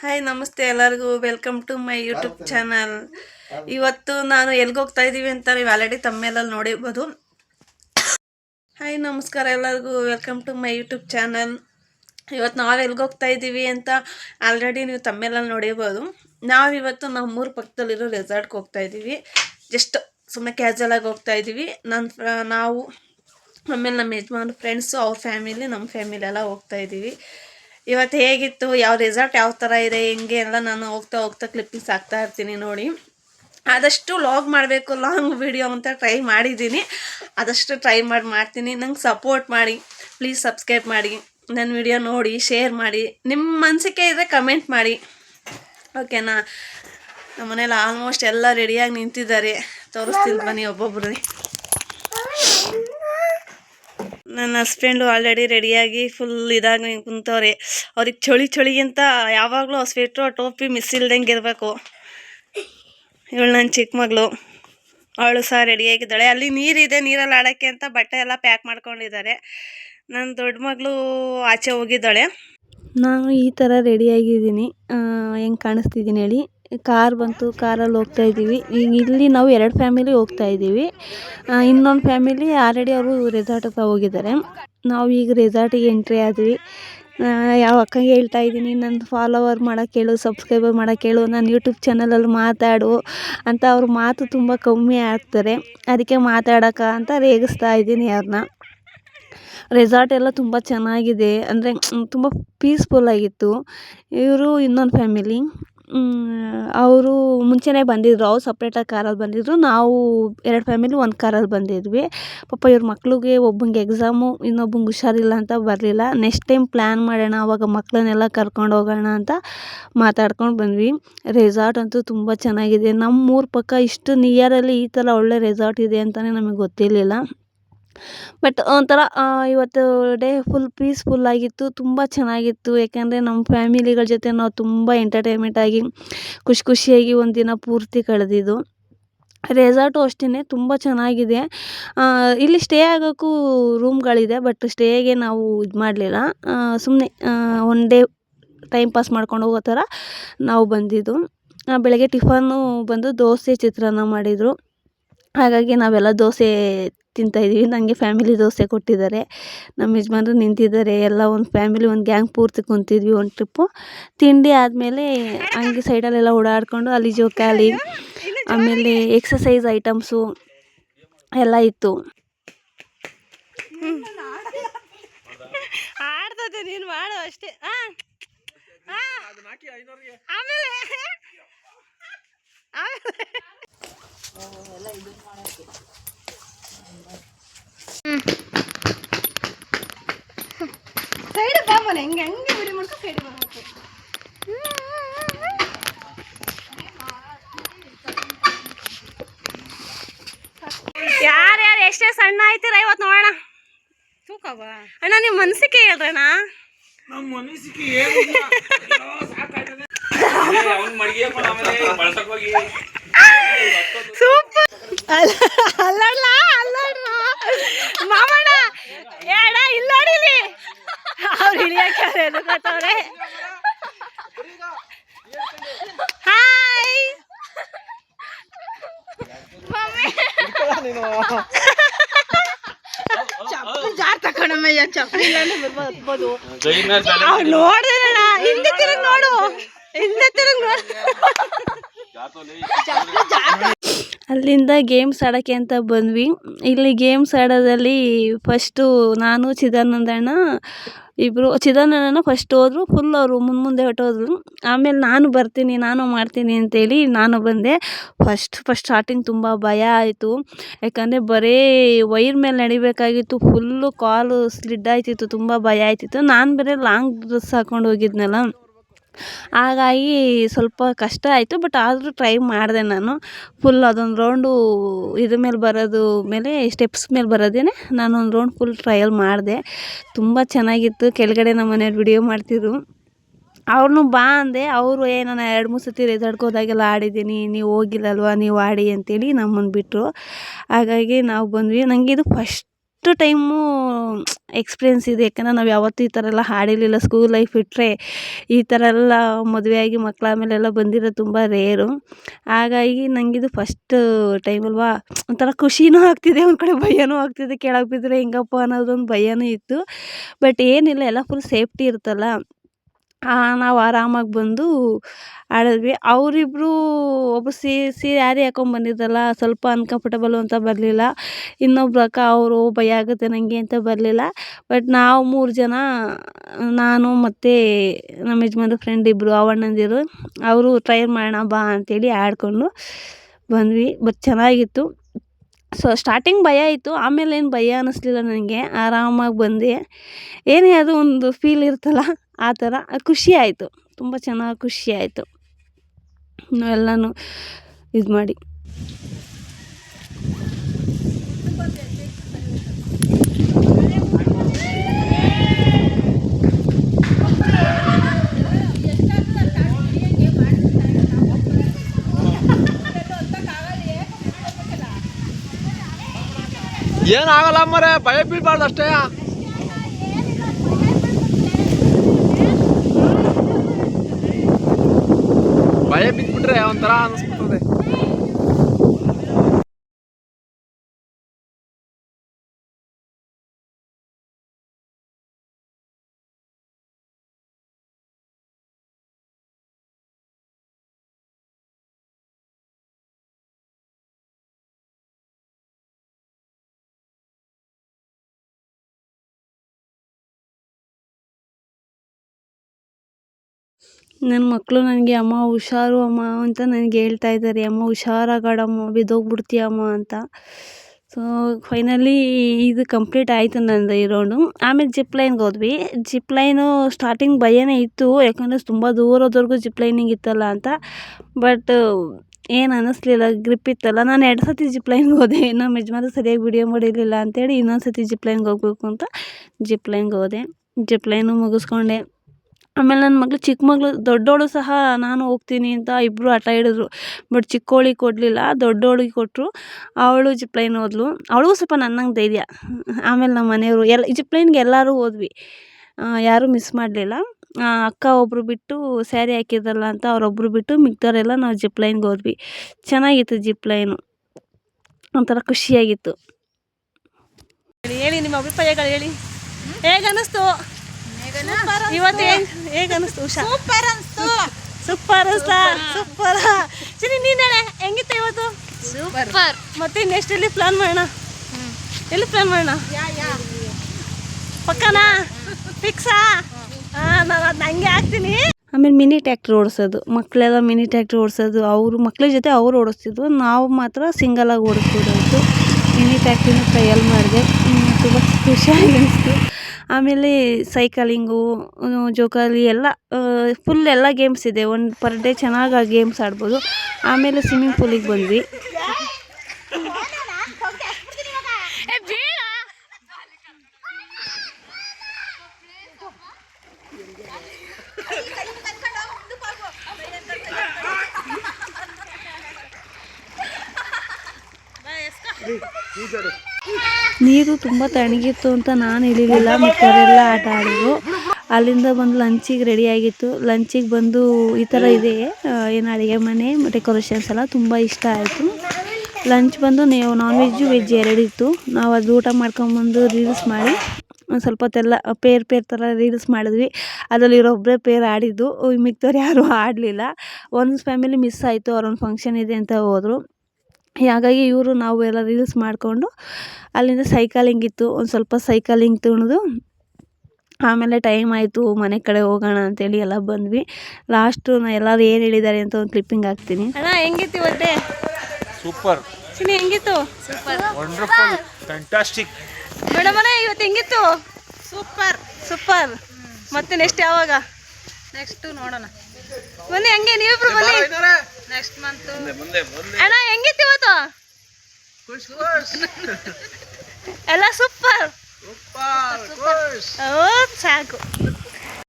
Hi ನಮಸ್ತೆ ಎಲ್ಲರಿಗೂ. Welcome to my YouTube channel ಇವತ್ತು ನಾನು ಎಲ್ಗೆ ಹೋಗ್ತಾ ಇದ್ದೀವಿ ಅಂತ ನೀವು ಆಲ್ರೆಡಿ ತಮ್ಮೆಲ್ಲಲ್ಲಿ ನೋಡಿರ್ಬೋದು. ಹಾಯ್ ನಮಸ್ಕಾರ ಎಲ್ಲರಿಗೂ. Welcome to my YouTube channel ಇವತ್ತು ನಾವು ಎಲ್ಲಿಗೆ ಹೋಗ್ತಾ ಇದ್ದೀವಿ ಅಂತ ಆಲ್ರೆಡಿ ನೀವು ತಮ್ಮೇಲಲ್ಲಿ ನೋಡಿರ್ಬೋದು. ನಾವಿವತ್ತು ನಮ್ಮೂರು ಪಕ್ಕದಲ್ಲಿರೋ ರೆಸಾರ್ಟ್ಗೆ ಹೋಗ್ತಾ ಇದ್ದೀವಿ ಜಸ್ಟ್ ಸುಮ್ಮನೆ ಕ್ಯಾಜುವಲಾಗಿ ಹೋಗ್ತಾ ಇದ್ದೀವಿ ನನ್ನ ನಾವು ಆಮೇಲೆ ನಮ್ಮ ಯಜಮಾನ್ ಫ್ರೆಂಡ್ಸು ಅವ್ರ ಫ್ಯಾಮಿಲಿ ನಮ್ಮ ಫ್ಯಾಮಿಲಿ ಎಲ್ಲ ಹೋಗ್ತಾ ಇದ್ದೀವಿ ಇವತ್ತು ಹೇಗಿತ್ತು, ಯಾವ ರೆಸಾರ್ಟ್ ಯಾವ ಥರ ಇದೆ, ಹೆಂಗೆ ಎಲ್ಲ ನಾನು ಹೋಗ್ತಾ ಹೋಗ್ತಾ ಕ್ಲಿಪ್ಪಿಂಗ್ಸ್ ಹಾಕ್ತಾ ಇರ್ತೀನಿ ನೋಡಿ. ಆದಷ್ಟು ಲಾಗ್ ಮಾಡಬೇಕು ಲಾಂಗ್ ವಿಡಿಯೋ ಅಂತ ಟ್ರೈ ಮಾಡಿದ್ದೀನಿ. ಆದಷ್ಟು ಟ್ರೈ ಮಾಡಿ, ಮಾಡ್ತೀನಿ. ನಂಗೆ ಸಪೋರ್ಟ್ ಮಾಡಿ ಪ್ಲೀಸ್ ಸಬ್ಸ್ಕ್ರೈಬ್ ಮಾಡಿ ನನ್ನ ವಿಡಿಯೋ ನೋಡಿ ಶೇರ್ ಮಾಡಿ ನಿಮ್ಮ ಮನಸ್ಸಿಗೆ ಇದ್ದರೆ ಕಮೆಂಟ್ ಮಾಡಿ. ಓಕೆನಾ ನಮ್ಮ ಮನೇಲಿ ಆಲ್ಮೋಸ್ಟ್ ಎಲ್ಲ ರೆಡಿಯಾಗಿ ನಿಂತಿದ್ದಾರೆ. ತೋರಿಸ್ತೀನಿ ಬನ್ನಿ ಒಬ್ಬೊಬ್ರು. ನನ್ನ ಹಸ್ಬೆಂಡು ಆಲ್ರೆಡಿ ರೆಡಿಯಾಗಿ ಫುಲ್ ಇದಾಗಿ ಕುಂತವ್ರೆ ಅವ್ರಿಗೆ ಚಳಿ ಅಂತ ಯಾವಾಗಲೂ ಸ್ವೆಟ್ರು ಟೋಪಿ ಮಿಸ್ ಇಲ್ದಂಗೆ ಇರಬೇಕು. ಇವಳು ನನ್ನ ಚಿಕ್ಕ ಮಗಳು. ಅವಳು ಸಹ ರೆಡಿಯಾಗಿದ್ದಾಳೆ ಅಲ್ಲಿ ನೀರಿದೆ, ನೀರಲ್ಲಿ ಆಡೋಕ್ಕೆ ಅಂತ ಬಟ್ಟೆ ಎಲ್ಲ ಪ್ಯಾಕ್ ಮಾಡ್ಕೊಂಡಿದ್ದಾರೆ. ನನ್ನ ದೊಡ್ಡ ಮಗಳು ಆಚೆ ಹೋಗಿದ್ದಾಳೆ. ನಾನು ಈ ಥರ ರೆಡಿಯಾಗಿದ್ದೀನಿ ಹೆಂಗೆ ಕಾಣಿಸ್ತಿದ್ದೀನಿ ಹೇಳಿ. ಕಾರ್ ಬಂತು, ಕಾರಲ್ಲಿ ಹೋಗ್ತಾ ಇದ್ದೀವಿ. ಈಗ ಇಲ್ಲಿ ನಾವು ಎರಡು ಫ್ಯಾಮಿಲಿ ಹೋಗ್ತಾ ಇದ್ದೀವಿ. ಇನ್ನೊಂದು ಫ್ಯಾಮಿಲಿ ಆಲ್ರೆಡಿ ಅವರು ರೆಸಾರ್ಟ್ ಹತ್ರ ಹೋಗಿದ್ದಾರೆ. ನಾವು ಈಗ ರೆಸಾರ್ಟಿಗೆ ಎಂಟ್ರಿ ಆದ್ವಿ. ಯಾವ ಅಕ್ಕ ಹೇಳ್ತಾ ಇದ್ದೀನಿ ನನ್ನ ಫಾಲೋವರ್ ಮಾಡೋಕ್ಕೆ ಹೇಳು ಸಬ್ಸ್ಕ್ರೈಬರ್ ಮಾಡೋಕ್ಕೆ ಹೇಳು ನನ್ನ ಯೂಟ್ಯೂಬ್ ಚಾನಲಲ್ಲಿ ಮಾತಾಡು ಅಂತ ಅವ್ರ ಮಾತು ತುಂಬ ಕಮ್ಮಿ ಆಗ್ತಾರೆ. ಅದಕ್ಕೆ ಮಾತಾಡೋಕ್ಕ ಅಂತ ರೇಗಿಸ್ತಾ ಇದ್ದೀನಿ ಅವ್ರನ್ನ ರೆಸಾರ್ಟ್ ಎಲ್ಲ ತುಂಬ ಚೆನ್ನಾಗಿದೆ. ಅಂದರೆ ತುಂಬ ಪೀಸ್ಫುಲ್ ಆಗಿತ್ತು. ಇವರು ಇನ್ನೊಂದು ಫ್ಯಾಮಿಲಿ ಅವರು ಮುಂಚೆನೇ ಬಂದಿದ್ದರು ಅವ್ರು ಸಪ್ರೇಟಾಗಿ ಕಾರಲ್ಲಿ ಬಂದಿದ್ದರು ನಾವು ಎರಡು ಫ್ಯಾಮಿಲಿ ಒಂದು ಕಾರಲ್ಲಿ ಬಂದಿದ್ವಿ. ಪಾಪ ಇವ್ರ ಮಕ್ಳಿಗೆ ಒಬ್ಬಂಗೆ ಎಕ್ಸಾಮು ಇನ್ನೊಬ್ಬಂಗೆ ಹುಷಾರಿಲ್ಲ ಅಂತ ಬರಲಿಲ್ಲ. ನೆಕ್ಸ್ಟ್ ಟೈಮ್ ಪ್ಲ್ಯಾನ್ ಮಾಡೋಣ, ಅವಾಗ ಮಕ್ಕಳನ್ನೆಲ್ಲ ಕರ್ಕೊಂಡು ಹೋಗೋಣ ಅಂತ ಮಾತಾಡ್ಕೊಂಡು ಬಂದ್ವಿ. ರೆಸಾರ್ಟ್ ಅಂತೂ ತುಂಬ ಚೆನ್ನಾಗಿದೆ. ನಮ್ಮೂರ ಪಕ್ಕ ಇಷ್ಟು ನಿಯರಲ್ಲಿ ಈ ಥರ ಒಳ್ಳೆ ರೆಸಾರ್ಟ್ ಇದೆ ಅಂತಲೇ ನಮಗೆ ಗೊತ್ತಿರಲಿಲ್ಲ. ಬಟ್ ಒಂಥರ ಇವತ್ತು ಡೇ ಫುಲ್ ಪೀಸ್ಫುಲ್ ಆಗಿತ್ತು, ತುಂಬ ಚೆನ್ನಾಗಿತ್ತು. ಯಾಕೆಂದರೆ ನಮ್ಮ ಫ್ಯಾಮಿಲಿಗಳ ಜೊತೆ ನಾವು ತುಂಬ ಎಂಟರ್ಟೈನ್ಮೆಂಟ್ ಆಗಿ, ಖುಷಿ ಖುಷಿಯಾಗಿ ಒಂದಿನ ದಿನ ಪೂರ್ತಿ ಕಳೆದಿದ್ದು. ರೆಸಾರ್ಟು ಅಷ್ಟೇ ತುಂಬ ಚೆನ್ನಾಗಿದೆ. ಇಲ್ಲಿ ಸ್ಟೇ ಆಗೋಕ್ಕೂ ರೂಮ್ಗಳಿದೆ ಬಟ್ ಸ್ಟೇಗೆ ನಾವು ಇದು ಮಾಡಲಿಲ್ಲ. ಸುಮ್ಮನೆ ಒನ್ ಡೇ ಟೈಮ್ ಪಾಸ್ ಮಾಡ್ಕೊಂಡು ಹೋಗೋ ಥರ ನಾವು ಬಂದಿದ್ದು. ಬೆಳಗ್ಗೆ ಟಿಫನ್ನು ಬಂದು ದೋಸೆ ಚಿತ್ರಾನ್ನ ಮಾಡಿದರು. ಹಾಗಾಗಿ ನಾವೆಲ್ಲ ದೋಸೆ ತಿಂತಾಯಿದ್ದೀವಿ ನನಗೆ ಫ್ಯಾಮಿಲಿ ದೋಸೆ ಕೊಟ್ಟಿದ್ದಾರೆ. ನಮ್ಮ ಯಜಮಾನ್ರು ನಿಂತಿದ್ದಾರೆ. ಎಲ್ಲ ಒಂದು ಫ್ಯಾಮಿಲಿ, ಒಂದು ಗ್ಯಾಂಗ್ ಪೂರ್ತಿ ಕುಂತಿದ್ವಿ ಒಂದು ಟ್ರಿಪ್ಪು ತಿಂಡಿ ಆದಮೇಲೆ ಹಂಗೆ ಸೈಡಲ್ಲೆಲ್ಲ ಓಡಾಡಿಕೊಂಡು ಅಲ್ಲಿ ಜೋಕಾಲಿ, ಆಮೇಲೆ ಎಕ್ಸಸೈಸ್ ಐಟಮ್ಸು ಎಲ್ಲ ಇತ್ತು. ನೀನು ಮಾಡು ಅಷ್ಟೇ. ಆಮೇಲೆ. ಸೈಡ್ ಬಾಮನೆ ಹೆಂಗೆ ಹೆಂಗೆ ಬಿಡಿ ಮಾಡ್ಕೊ ಸೈಡ್ ಬರ್ಬೇಕು ಯಾರ್ಯಾರು ಎಷ್ಟೇ ಸಣ್ಣ ಆಯ್ತೀರ ಇವತ್ತು ನೋಡೋಣ. ತೂಕವ? ಅಣ್ಣ ನಿಮ್ಮ ಮನಸ್ಸಿಗೆ ಹೇಳ್ರಣ್ಣ. ನಮ್ಮ ಮನಸ್ಸಿಗೆ ಏನಿಲ್ಲ ಅಯ್ಯೋ, ಸಾಕಾಗ್ತದೆ. ಏ, ಅವ್ನ್ ಮಡ್ಗೆ ಮಾಡ್ ಆಮೇಲೆ ಬಳಸಕ್ ಹೋಗಿ ಸೂಪರ್ ಅಲ್ಲಣ್ಣ ಅಲ್ಲಣ್ಣ ಮಾಮಣ್ಣ ಏಡ ಇಲ್ಲ ನೋಡಿಲಿ ಅವ್ರು ಹಿಡಿಯಕ್ಕೆ ಎದುರ್ಕೊತವ್ರೆ ಹಾಯ್ ಜಾರ್ ತಕೊಂಡಮ್ಮ ಚಪ್ಪಲಿ ಇಲ್ಲಾಂದ್ರೆ ಬರ್ಬೋದು ಕೈ ಮೇಲೆ ತಲೆ ಹಿಂದೆ ತಿರುಗಿ ನೋಡು. ಹಿಂದೆ ತಿರುಗಿ ನೋಡು. ಅಲ್ಲಿಂದ ಗೇಮ್ಸ್ ಆಡೋಕ್ಕೆ ಅಂತ ಬಂದ್ವಿ. ಇಲ್ಲಿ ಗೇಮ್ಸ್ ಆಡೋದಲ್ಲಿ ಫಸ್ಟು ನಾನು, ಚಿದಾನಂದಣ್ಣ ಇಬ್ಬರು ಚಿದಾನಂದಣ್ಣ ಫಸ್ಟ್ ಹೋದ್ರು ಫುಲ್ ಅವರು ಮುಂದೆ ಮುಂದೆ ಹೊಟ್ಟೋದ್ರು ಆಮೇಲೆ ನಾನು ಬರ್ತೀನಿ, ನಾನು ಮಾಡ್ತೀನಿ ಅಂತೇಳಿ ನಾನು ಬಂದೆ. ಫಸ್ಟ್ ಫಸ್ಟ್ ಸ್ಟಾರ್ಟಿಂಗ್ ತುಂಬ ಭಯ ಆಯಿತು. ಯಾಕಂದರೆ ಬರೀ ವೈರ್ ಮೇಲೆ ನಡಿಬೇಕಾಗಿತ್ತು ಫುಲ್ಲು ಕಾಲು ಸ್ಲಿಡ್ ಆಯ್ತಿತ್ತು, ತುಂಬ ಭಯ ಆಯ್ತಿತ್ತು. ನಾನು ಬೇರೆ ಲಾಂಗ್ ಡ್ರೆಸ್ ಹಾಕ್ಕೊಂಡು ಹೋಗಿದ್ನಲ್ಲ. ಹಾಗಾಗಿ ಸ್ವಲ್ಪ ಕಷ್ಟ ಆಯಿತು ಬಟ್ ಆದರೂ ಟ್ರೈ ಮಾಡಿದೆ ನಾನು. ಫುಲ್ ಅದೊಂದು ರೌಂಡು ಇದ್ರ ಮೇಲೆ ಬರೋದು ಮೇಲೆ ಸ್ಟೆಪ್ಸ್ ಮೇಲೆ ಬರೋದೇನೆ ಒಂದು ರೌಂಡ್ ಫುಲ್ ಟ್ರಯಲ್ ಮಾಡಿದೆ. ತುಂಬ ಚೆನ್ನಾಗಿತ್ತು, ಕೆಳಗಡೆ ನಮ್ಮ ಮನೆಯವ್ರು ವಿಡಿಯೋ ಮಾಡ್ತಿದ್ರು. ಅವ್ರನ್ನೂ ಬಾ ಅಂದೆ, ಅವರು, ಏ, ನಾನು ಎರಡು, ಮೂರು ಸತಿ ರೆಸಾರ್ಟ್ಗೆ ಹೋದಾಗೆಲ್ಲ ಆಡಿದ್ದೀನಿ, ನೀವು ಹೋಗಿಲ್ಲಲ್ವಾ, ನೀವು ಆಡಿ ಅಂತೇಳಿ ನಮ್ಮನ್ನು ಬಿಟ್ಟರು ಹಾಗಾಗಿ ನಾವು ಬಂದ್ವಿ. ನನಗೆ ಇದು ಫಸ್ಟ್ ಟೈಮು ಎಕ್ಸ್ಪೀರಿಯೆನ್ಸ್ ಇದೆ. ಯಾಕಂದರೆ ನಾವು ಯಾವತ್ತೂ ಈ ಥರ ಎಲ್ಲ ಹಾಡಿರಲಿಲ್ಲ. ಸ್ಕೂಲ್ ಲೈಫ್ ಇಟ್ಟರೆ ಈ ಥರ ಎಲ್ಲ ಮದುವೆಯಾಗಿ ಮಕ್ಕಳಾದ್ಮೇಲೆಲ್ಲ ಬಂದಿರೋದು ತುಂಬ ರೇರು. ಹಾಗಾಗಿ ನನಗಿದು ಫಸ್ಟ್ ಟೈಮ್ ಅಲ್ವಾ, ಒಂಥರ ಖುಷಿನೂ ಆಗ್ತಿದೆ, ಒಂದು ಕಡೆ ಭಯನೂ ಆಗ್ತಿದೆ. ಕೆಳಗೆ ಬಿದ್ದರೆ ಹೆಂಗಪ್ಪ ಅನ್ನೋದೊಂದು ಭಯನೂ ಇತ್ತು. ಬಟ್ ಏನಿಲ್ಲ, ಎಲ್ಲ ಫುಲ್ ಸೇಫ್ಟಿ ಇರುತ್ತಲ್ಲ. ನಾವು ಆರಾಮಾಗಿ ಬಂದು ಆಡಿದ್ವಿ. ಅವರಿಬ್ರು ಸೀರೆ ಯಾರೇ ಹಾಕೊಂಡ್ ಬಂದಿದ್ದಲ್ಲ, ಸ್ವಲ್ಪ ಅನ್ಕಂಫರ್ಟಬಲು ಅಂತ ಬರಲಿಲ್ಲ. ಇನ್ನೊಬ್ರು ಅಕ್ಕ, ಅವರು ಭಯ ಆಗುತ್ತೆ ನನಗೆ ಅಂತ ಬರಲಿಲ್ಲ. ಬಟ್ ನಾವು ಮೂರು ಜನ, ನಾನು ಮತ್ತು ನಮ್ಮ ಯಜಮಾನ್ರ ಫ್ರೆಂಡ್ ಇಬ್ಬರು ಅವಣ್ಣಂದಿರು ಅವರು ಟ್ರೈ ಮಾಡೋಣ, ಬಾ ಅಂತೇಳಿ ಆಡಿಕೊಂಡು ಬಂದ್ವಿ. ಬಟ್ ಚೆನ್ನಾಗಿತ್ತು. ಸೊ ಸ್ಟಾರ್ಟಿಂಗ್ ಭಯ ಇತ್ತು. ಆಮೇಲೆ ಏನು ಭಯ ಅನ್ನಿಸ್ಲಿಲ್ಲ ನನಗೆ ಆರಾಮಾಗಿ ಬಂದೆ. ಏನೇ ಅದು ಒಂದು ಫೀಲ್ ಇರುತ್ತಲ್ಲ. ಆ ಥರ ಖುಷಿ ಆಯಿತು. ತುಂಬ ಚೆನ್ನಾಗಿ ಖುಷಿ ಆಯಿತು. ಇದು ಮಾಡಿ. ಏನಾಗಲ್ಲ ಮರೆ ಭಯ ಬೀಳ್ಬಾರ್ದು ಅಷ್ಟೇ. ಭಯ ಬಿದ್ಬಿಟ್ರೆ ಒಂಥರ ಅನಿಸ್ಬಿಡ್ತದೆ ನನ್ನ ಮಕ್ಕಳು ನನಗೆ, ಅಮ್ಮ, ಹುಷಾರು, ಅಮ್ಮ, ಅಂತ ನನಗೆ ಹೇಳ್ತಾ ಇದ್ದಾರೆ ಅಮ್ಮ ಹುಷಾರಾಗಾಡಮ್ಮ ಬಿದ್ದೋಗ್ಬಿಡ್ತೀಯ, ಅಮ್ಮ, ಅಂತ. ಸೊ ಫೈನಲಿ ಇದು ಕಂಪ್ಲೀಟ್ ಆಯಿತು ನಂದು ಈ ರೌಂಡು ಆಮೇಲೆ ಜಿಪ್ ಲೈನ್ಗೆ ಹೋದ್ವಿ. ಜಿಪ್ ಲೈನು ಸ್ಟಾರ್ಟಿಂಗ್ ಭಯನೇ ಇತ್ತು, ಯಾಕಂದರೆ ತುಂಬ ದೂರದವರೆಗೂ ಜಿಪ್ ಲೈನಿಂಗ್ ಇತ್ತಲ್ಲ ಅಂತ. ಬಟ್ ಏನು ಅನ್ನಿಸ್ಲಿಲ್ಲ ಗ್ರಿಪ್ ಇತ್ತಲ್ಲ. ನಾನು ಎರಡು ಸತಿ ಜಿಪ್ ಲೈನ್ಗೆ ಹೋದೆ. ನಮ್ಮ ಯಜಮಾನ ಸರಿಯಾಗಿ ವಿಡಿಯೋ ಮಾಡಿರಲಿಲ್ಲ ಅಂತೇಳಿ ಇನ್ನೊಂದು ಸತಿ ಜಿಪ್ ಲೈನ್ಗೆ ಹೋಗ್ಬೇಕು ಅಂತ ಜಿಪ್ ಲೈನ್ಗೆ ಹೋದೆ. ಜಿಪ್ ಲೈನು ಮುಗಿಸ್ಕೊಂಡೆ. ಆಮೇಲೆ ನನ್ನ ಮಗಳು ಚಿಕ್ಕ ಮಗಳು ದೊಡ್ಡವಳು ಸಹ ನಾನು ಹೋಗ್ತೀನಿ ಅಂತ ಇಬ್ಬರು ಹಠ ಹಿಡಿದ್ರು. ಬಟ್ ಚಿಕ್ಕವಳಿಗೆ ಕೊಡಲಿಲ್ಲ ದೊಡ್ಡವಳಿಗೆ ಕೊಟ್ಟರು ಅವಳು ಜಿಪ್ಲೈನ್ ಹೋದ್ಲು ಅವಳಿಗೂ ಸ್ವಲ್ಪ ನನ್ನಂಗೆ ಧೈರ್ಯ. ಆಮೇಲೆ ನಮ್ಮ ಮನೆಯವರು ಎಲ್ಲ ಜಿಪ್ಲೈನ್ಗೆ ಎಲ್ಲರೂ ಹೋದ್ವಿ ಯಾರೂ ಮಿಸ್ ಮಾಡಲಿಲ್ಲ. ಅಕ್ಕ ಒಬ್ಬರು ಬಿಟ್ಟು ಸ್ಯಾರಿ ಹಾಕಿದ್ರಲ್ಲ ಅಂತ ಅವರೊಬ್ಬರು ಬಿಟ್ಟು ಮಿಕ್ದವರೆಲ್ಲ ನಾವು ಜಿಪ್ಲೈನ್ಗೆ ಹೋದ್ವಿ ಚೆನ್ನಾಗಿತ್ತು ಜಿಪ್ಲೈನು ಒಂಥರ ಖುಷಿಯಾಗಿತ್ತು. ಹೇಳಿ ನಿಮ್ಮ ಅಭಿಪ್ರಾಯಗಳು ಹೇಳಿ. ಹೇಗೆ ಅನ್ನಿಸ್ತು ಇವತ್ತು ಹೇಗೆ ಉಷಾ? ಸೂಪರ್ ಅನಿಸ್ತು. ಸೂಪರ್ ಅನ್ಸ್ತಾ? ಸೂಪರ್. ಸರಿ ನೀನು ಹೇಳೆ. ಹೆಂಗಿತ್ತು ಇವತ್ತು? ಸೂಪರ್. ಮತ್ತೆ ನೆಕ್ಸ್ಟ್ ಎಲ್ಲಿ ಪ್ಲಾನ್ ಮಾಡೋಣ? ಎಲ್ಲಿ ಪ್ಲಾನ್ ಮಾಡೋಣ? ಪಕ್ಕನಾ? ಫಿಕ್ಸಾ ಹಾಂ ನಾನು ಅದನ್ನ ಹಂಗೆ ಹಾಕ್ತೀನಿ. ಆಮೇಲೆ ಮಿನಿ ಟ್ಯಾಕ್ಟ್ರ್ ಓಡಿಸೋದು. ಮಕ್ಕಳೆಲ್ಲ ಮಿನಿ ಟ್ಯಾಕ್ಟ್ರ್ ಓಡಿಸೋದು. ಅವರು ಮಕ್ಕಳ ಜೊತೆ ಅವ್ರು ಓಡಿಸ್ತಿದ್ವು ನಾವು ಮಾತ್ರ ಸಿಂಗಲಾಗಿ ಓಡಿಸ್ಬಿಡೋದು ಮಿನಿ ಟ್ಯಾಕ್ಟ್ರಿನ ಟ್ರಯಲ್ ಮಾಡಿದೆ. ತುಂಬ ಖುಷಿಯಾಗಿ ಅನಿಸ್ತು ಆಮೇಲೆ ಸೈಕಲಿಂಗು ಜೋಕಾಲಿ ಎಲ್ಲ ಫುಲ್ ಎಲ್ಲ ಗೇಮ್ಸ್ ಇದೆ. ಒಂದು ಪರ್ ಡೇ ಚೆನ್ನಾಗಿ ಆ ಗೇಮ್ಸ್ ಆಡ್ಬೋದು. ಆಮೇಲೆ ಸ್ವಿಮ್ಮಿಂಗ್ ಪೂಲಿಗೆ ಬಂದ್ವಿ. ನೀರು ತುಂಬ ತಣಗಿತ್ತು ಅಂತ ನಾನು ಇಳಿಲಿಲ್ಲ ಮಿಕ್ಕವರೆಲ್ಲ ಆಟ ಆಡಿದ್ರು. ಅಲ್ಲಿಂದ ಬಂದು ಲಂಚಿಗೆ ರೆಡಿ ಆಗಿತ್ತು. ಲಂಚಿಗೆ ಬಂದು ಈ ಥರ ಇದೆ. ಏನು ಅಡುಗೆ ಮನೆ ಡೆಕೋರೇಷನ್ಸ್ ಎಲ್ಲ ತುಂಬ ಇಷ್ಟ ಆಯಿತು. ಲಂಚ್ ಬಂದು ನೀವು ನಾನ್ ವೆಜ್ಜು ವೆಜ್ ಎರಡಿತ್ತು ನಾವು ಅದು ಊಟ ಮಾಡ್ಕೊಂಬಂದು ರೀಲ್ಸ್ ಮಾಡಿ, ಒಂದು ಸ್ವಲ್ಪ ಹೊತ್ತೆಲ್ಲ ಪೇರ್ ಪೇರ್ ಥರ ರೀಲ್ಸ್ ಮಾಡಿದ್ವಿ. ಅದರಲ್ಲಿ ಇವರೊಬ್ಬರೇ ಪೇರ್ ಆಡಿದ್ದು. ಮಿಕ್ದವ್ರು ಯಾರೂ ಆಡಲಿಲ್ಲ. ಒಂದು ಫ್ಯಾಮಿಲಿ ಮಿಸ್ ಆಯಿತು. ಅವ್ರೊಂದು ಫಂಕ್ಷನ್ ಇದೆ ಅಂತ ಹೋದರು. ಹಾಗಾಗಿ ಇವರು ನಾವು ಎಲ್ಲ ರೀಲ್ಸ್ ಮಾಡಿಕೊಂಡು ಅಲ್ಲಿಂದ ಸೈಕಲಿಂಗ್ ಇತ್ತು ಒಂದು ಸ್ವಲ್ಪ ಸೈಕಲಿಂಗ್ ತುಳಿದು ಆಮೇಲೆ ಟೈಮ್ ಆಯಿತು ಮನೆ ಕಡೆ ಹೋಗೋಣ ಅಂತೇಳಿ ಎಲ್ಲ ಬಂದ್ವಿ. ಲಾಸ್ಟು ನಾ ಎಲ್ಲರೂ ಏನು ಹೇಳಿದ್ದಾರೆ ಅಂತ ಒಂದು ಕ್ಲಿಪ್ಪಿಂಗ್ ಹಾಕ್ತೀನಿ. ಅಣ್ಣ ಹೆಂಗಿತ್ತು ಇವತ್ತೆ? ಸೂಪರ್ ಚಿನ್ನಿ ಹೆಂಗಿತ್ತು? ವಂಡರ್ಫುಲ್ ಫ್ಯಾಂಟಾಸ್ಟಿಕ್ ಮೇಡಮ್ ಅಣ್ಣ ಇವತ್ತು ಹೆಂಗಿತ್ತು? ಸೂಪರ್ ಸೂಪರ್ ಮತ್ತೆ ನೆಕ್ಸ್ಟ್ ಯಾವಾಗ? ನೆಕ್ಸ್ಟ್ ನೋಡೋಣ. ಬನ್ನಿ ಹಂಗೆ ನೀವಿಬ್ರು ಬನ್ನಿ. ನೆಕ್ಸ್ಟ್ ಮಂತ್ ಅಣ್ಣ ಹೆಂಗಿತ್ತು ಇವತ್ತು? ಎಲ್ಲ ಸೂಪರ್. ಓ ಸಾಕು.